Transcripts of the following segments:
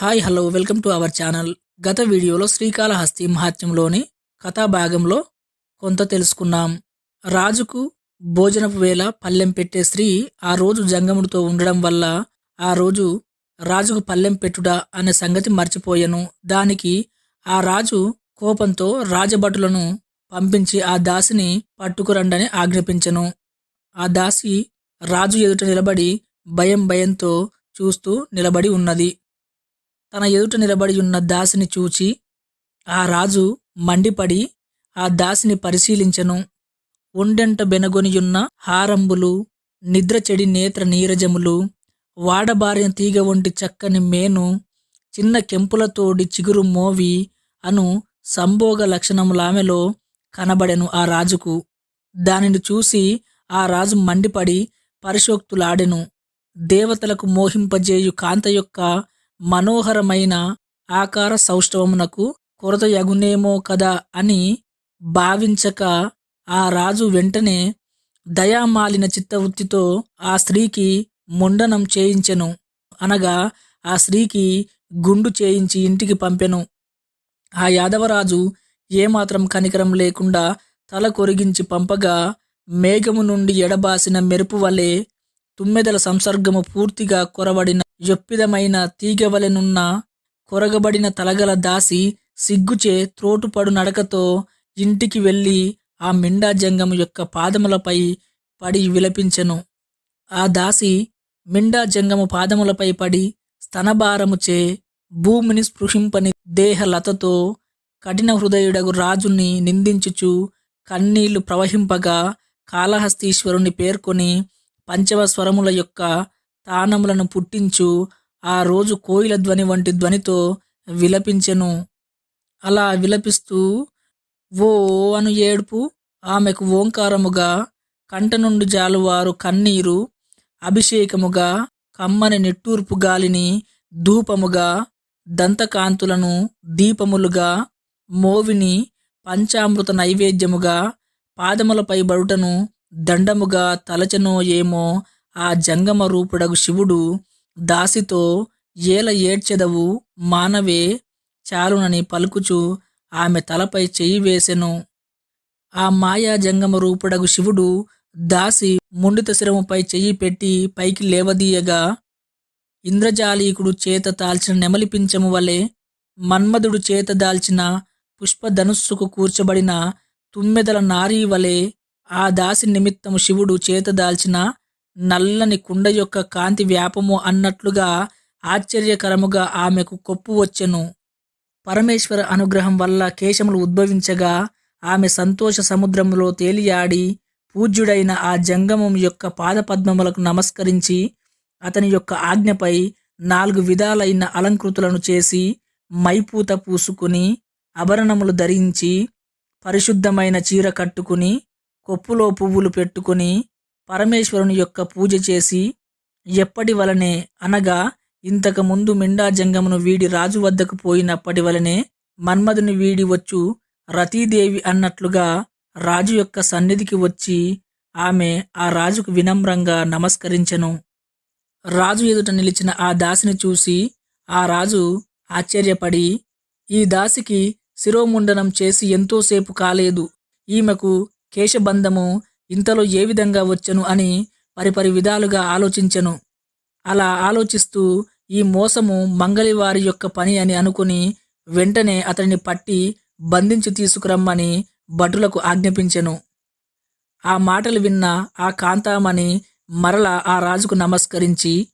Hi hello welcome to our channel. గత వీడియోలో శ్రీకాళహస్తి మహాత్యంలోని కథాభాగంలో కొంత తెలుసుకున్నాం. రాజుకు భోజనపు వేళ పల్లెం పెట్టే స్త్రీ ఆ రోజు జంగముడితో ఉండడం వల్ల ఆ రోజు రాజుకు పల్లెం పెట్టుట అనే సంగతి మర్చిపోయాను. దానికి ఆ రాజు కోపంతో రాజభటులను పంపించి ఆ దాసిని పట్టుకురండని ఆజ్ఞాపించెను. ఆ దాసి రాజు ఎదుట నిలబడి భయం భయంతో చూస్తూ నిలబడి ఉన్నది. తన ఎదుట నిలబడి ఉన్న దాసిని చూచి ఆ రాజు మండిపడి ఆ దాసిని పరిశీలించెను. ఒండెంట బెనగొనియున్న హారంబులు నిద్ర చెడి నేత్ర నీరజములు వాడబారిన తీగ వంటి చక్కని మేను చిన్న కెంపులతోడి చిగురు మోవి అను సంభోగ లక్షణములామెలో కనబడెను ఆ రాజుకు. దానిని చూసి ఆ రాజు మండిపడి పరిశోక్తులాడెను. దేవతలకు మోహింపజేయు కాంత యొక్క మనోహరమైన ఆకార సౌష్ఠవమునకు కొరత యగునేమో కదా అని భావించక ఆ రాజు వెంటనే దయామాలిన చిత్తవృత్తితో ఆ స్త్రీకి ముండనం చేయించెను. అనగా ఆ స్త్రీకి గుండు చేయించి ఇంటికి పంపెను. ఆ యాదవరాజు ఏమాత్రం కనికరం లేకుండా తల కొరిగించి పంపగా మేఘము నుండి ఎడబాసిన మెరుపు వలె తుమ్మెదల సంసర్గము పూర్తిగా కొరబడిన జొప్పిదమైన తీగవలెనున్న కొరగబడిన తలగల దాసి సిగ్గుచే త్రోటుపడు నడకతో ఇంటికి వెళ్ళి ఆ మిండా జంగము యొక్క పాదములపై పడి విలపించెను. ఆ దాసి మిండా జంగము పాదములపై పడి స్తనభారముచే భూమిని స్పృశింపని దేహలతతో కఠిన హృదయుడగు రాజుని నిందించుచు కన్నీళ్ళు ప్రవహింపగా కాళహస్తీశ్వరుని పేర్కొని పంచమ స్వరముల యొక్క తానములను పుట్టించు. ఆ రోజు కోయిల ధ్వని వంటి ధ్వనితో విలపించెను. అలా విలపిస్తూ ఓ అను ఏడుపు ఆమెకు ఓంకారముగా కంట నుండి జాలువారు కన్నీరు అభిషేకముగా కమ్మని నిట్టూర్పు గాలిని ధూపముగా దంతకాంతులను దీపములుగా మోవిని పంచామృత నైవేద్యముగా పాదములపై బడుటను దండముగా తలచనో ఏమో ఆ జంగమ రూపుడగు శివుడు దాసితో ఏల ఏడ్చెదవు మానవే చాలునని పలుకుచు ఆమె తలపై చెయ్యి వేసెను. ఆ మాయా జంగమ రూపుడగు శివుడు దాసి ముండిత శిరముపై చెయ్యి పెట్టి పైకి లేవదీయగా ఇంద్రజాలీకుడు చేత తాల్చిన నెమలిపించము వలె మన్మధుడు చేత దాల్చిన పుష్పధనుస్సుకు కూర్చబడిన తుమ్మెదల నారీ వలె ఆ దాసి నిమిత్తము శివుడు చేత దాల్చిన నల్లని కుండ యొక్క కాంతి వ్యాపము అన్నట్లుగా ఆశ్చర్యకరముగా ఆమెకు కొప్పు వచ్చెను. పరమేశ్వర అనుగ్రహం వల్ల కేశములు ఉద్భవించగా ఆమె సంతోష సముద్రములో తేలియాడి పూజ్యుడైన ఆ జంగమం యొక్క పాదపద్మములకు నమస్కరించి అతని యొక్క ఆజ్ఞపై నాలుగు విధాలైన అలంకృతులను చేసి మైపూత పూసుకుని ఆభరణములు ధరించి పరిశుద్ధమైన చీర కట్టుకుని కొప్పులో పువ్వులు పెట్టుకుని పరమేశ్వరుని యొక్క పూజ చేసి ఎప్పటి వలనే అనగా ఇంతకు ముందు మిండా జంగమును వీడి రాజు వద్దకు పోయినప్పటి వలనే మన్మధుని వీడి వచ్చు రతీదేవి అన్నట్లుగా రాజు యొక్క సన్నిధికి వచ్చి ఆమె ఆ రాజుకు వినమ్రంగా నమస్కరించెను. రాజు ఎదుట నిలిచిన ఆ దాసిని చూసి ఆ రాజు ఆశ్చర్యపడి ఈ దాసికి శిరోముండనం చేసి ఎంతోసేపు కాలేదు ఈమెకు కేశబంధము ఇంతలో ఏ విధంగా వచ్చను అని పరిపరి విధాలుగా ఆలోచించెను. అలా ఆలోచిస్తూ ఈ మోసము మంగళివారి యొక్క పని అని అనుకుని వెంటనే అతనిని పట్టి బంధించి తీసుకురమ్మని భటులకు ఆజ్ఞాపించెను. ఆ మాటలు విన్న ఆ కాంతామణి మరల ఆ రాజుకు నమస్కరించి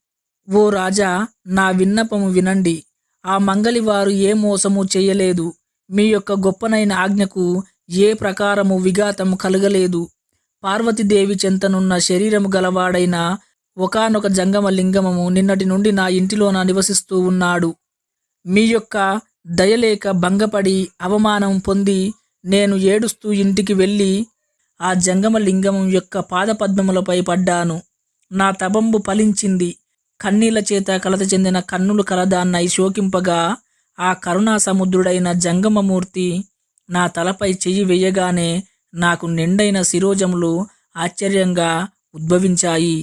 ఓ రాజా నా విన్నపము వినండి. ఆ మంగలివారు ఏ మోసము చేయలేదు. మీ యొక్క గొప్పనైన ఆజ్ఞకు ఏ ప్రకారము విఘాతము కలగలేదు. పార్వతీదేవి చెంతనున్న శరీరము గలవాడైన ఒకనొక జంగమ లింగమము నిన్నటి నుండి నా ఇంటిలోన నివసిస్తూ ఉన్నాడు. మీ యొక్క దయలేక భంగపడి అవమానం పొంది నేను ఏడుస్తూ ఇంటికి వెళ్ళి ఆ జంగమ లింగము యొక్క పాదపద్మములపై పడ్డాను. నా తబంబు ఫలించింది. కన్నీల చేత కలత చెందిన కన్నులు కలదాన్నై శోకింపగా ఆ కరుణా సముద్రుడైన జంగమమూర్తి నా తలపై చెయ్యి వేయగానే నాకు నిండైన శిరోజములు ఆశ్చర్యంగా ఉద్భవించాయి.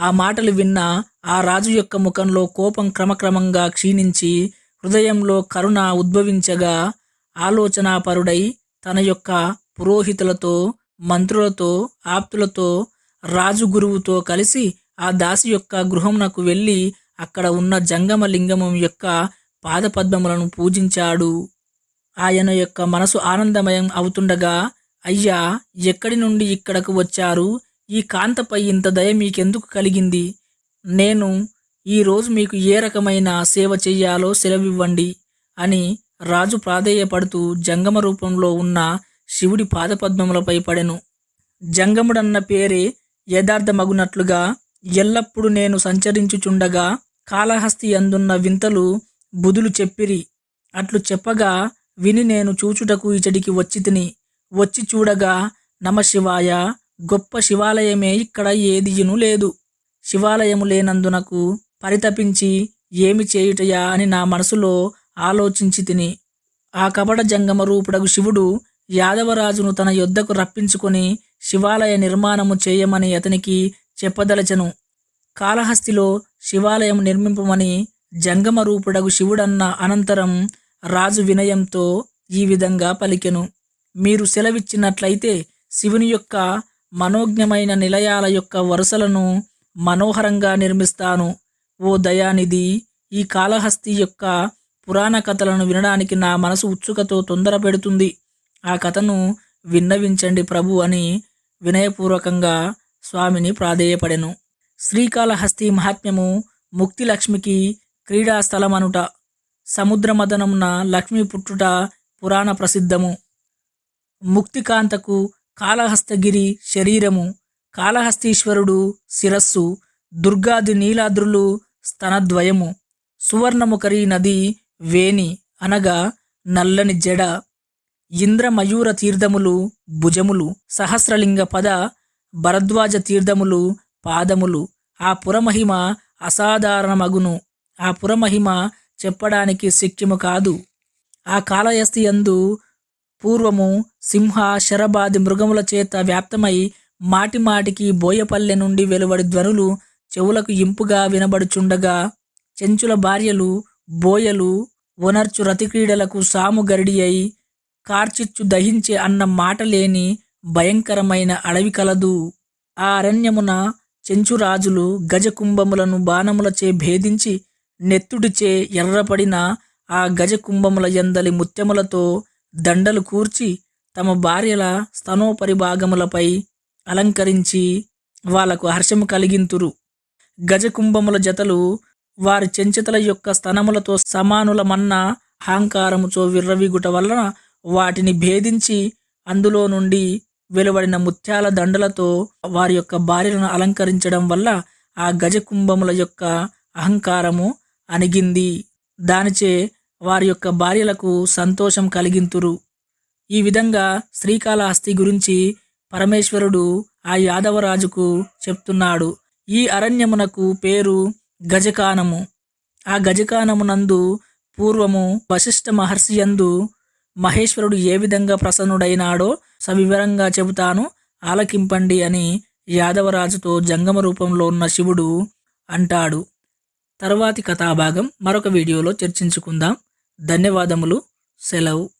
ఆ మాటలు విన్న ఆ రాజు యొక్క ముఖంలో కోపం క్రమక్రమంగా క్షీణించి హృదయంలో కరుణ ఉద్భవించగా ఆలోచనాపరుడై తన యొక్క పురోహితులతో మంత్రులతో ఆప్తులతో రాజు గురువుతో కలిసి ఆ దాసి యొక్క గృహమునకు వెళ్ళి అక్కడ ఉన్న జంగమ లింగమం యొక్క పాదపద్మములను పూజించాడు. ఆయన యొక్క మనసు ఆనందమయం అవుతుండగా అయ్యా ఎక్కడి నుండి ఇక్కడకు వచ్చారు? ఈ కాంతపై ఇంత దయ మీకెందుకు కలిగింది? నేను ఈరోజు మీకు ఏ రకమైన సేవ చెయ్యాలో సెలవివ్వండి అని రాజు ప్రాధేయపడుతూ జంగమ రూపంలో ఉన్న శివుడి పాదపద్మములపై పడెను. జంగముడన్న పేరే యథార్థమగునట్లుగా ఎల్లప్పుడు నేను సంచరించుచుండగా కాళహస్తి అందున్న వింతలు బుధులు చెప్పిరి. అట్లు చెప్పగా విని నేను చూచుటకు ఇచడికి వచ్చి తిని వచ్చి చూడగా నమశివాయ గొప్ప శివాలయమే ఇక్కడ ఏదియును లేదు. శివాలయము లేనందునకు పరితపించి ఏమి చేయుటయా అని నా మనసులో ఆలోచించి తిని ఆ కపట జంగమ రూపుడగు శివుడు యాదవరాజును తన యొద్దకు రప్పించుకొని శివాలయ నిర్మాణము చేయమని అతనికి చెప్పదలచను. కాళహస్తిలో శివాలయం నిర్మింపమని జంగమ రూపుడగు శివుడన్న అనంతరం రాజు వినయంతో ఈ విధంగా పలికెను. మీరు సెలవిచ్చినట్లయితే శివుని యొక్క మనోజ్ఞమైన నిలయాల యొక్క వరుసలను మనోహరంగా నిర్మిస్తాను. ఓ దయానిధి ఈ కాళహస్తి యొక్క పురాణ కథలను వినడానికి నా మనసు ఉత్సుకతో తొందర పెడుతుంది ఆ కథను విన్నవించండి ప్రభు అని వినయపూర్వకంగా స్వామిని ప్రాధేయపడెను. శ్రీకాళహస్తి మహాత్మ్యము ముక్తిలక్ష్మికి క్రీడా స్థలమనుట సముద్రమదనమున లక్ష్మీ పుట్టుట పురాణ ప్రసిద్ధము. ముక్తికాంతకు కాళహస్తగిరి శరీరము. కాళహస్తీశ్వరుడు శిరస్సు. దుర్గాది నీలాద్రులు స్తనద్వయము. సువర్ణముఖరి నది వేణి అనగా నల్లని జడ. ఇంద్రమయూర తీర్థములు భుజములు. సహస్రలింగ పద భరద్వాజ తీర్థములు పాదములు. ఆ పురమహిమ అసాధారణమగును. ఆ పురమహిమ చెప్పడానికి శక్యము కాదు. ఆ కాలయస్తి యందు పూర్వము సింహ శరబాది మృగముల చేత వ్యాప్తమై మాటిమాటికి బోయపల్లె నుండి వెలువడి ధ్వనులు చెవులకు ఇంపుగా వినబడుచుండగా చెంచుల భార్యలు బోయలు వనర్చు రతిక్రీడలకు సాము గరిడి అయి కార్చిచ్చు దహించే అన్న మాట లేని భయంకరమైన అడవి కలదు. ఆ అరణ్యమున చెంచురాజులు గజకుంభములను బాణములచే భేదించి నెత్తుడిచే ఎర్రపడిన ఆ గజకుంభముల ఎందలి ముత్యములతో దండలు కూర్చి తమ భార్యల స్తనోపరిభాగములపై అలంకరించి వాళ్ళకు హర్షము కలిగింతురు. గజకుంభముల జతలు వారి చెంచితల యొక్క స్తనములతో సమానులమన్న అహంకారముతో విర్రవిగుట వలన వాటిని భేదించి అందులో నుండి వెలువడిన ముత్యాల దండలతో వారి యొక్క భార్యలను అలంకరించడం వల్ల ఆ గజకుంభముల యొక్క అహంకారము అణిగింది. దానిచే వారి యొక్క భార్యలకు సంతోషం కలిగింతురు. ఈ విధంగా శ్రీకాళహస్తి గురించి పరమేశ్వరుడు ఆ యాదవరాజుకు చెప్తున్నాడు. ఈ అరణ్యమునకు పేరు గజకానము. ఆ గజకానమునందు పూర్వము వశిష్ఠ మహర్షి యందు మహేశ్వరుడు ఏ విధంగా ప్రసన్నుడైనాడో సవివరంగా చెబుతాను. ఆలకింపండి అని యాదవరాజుతో జంగమ రూపంలో ఉన్న శివుడు అంటాడు. తర్వాతి కథాభాగం మరొక వీడియోలో చర్చించుకుందాం. ధన్యవాదములు. సెలవు.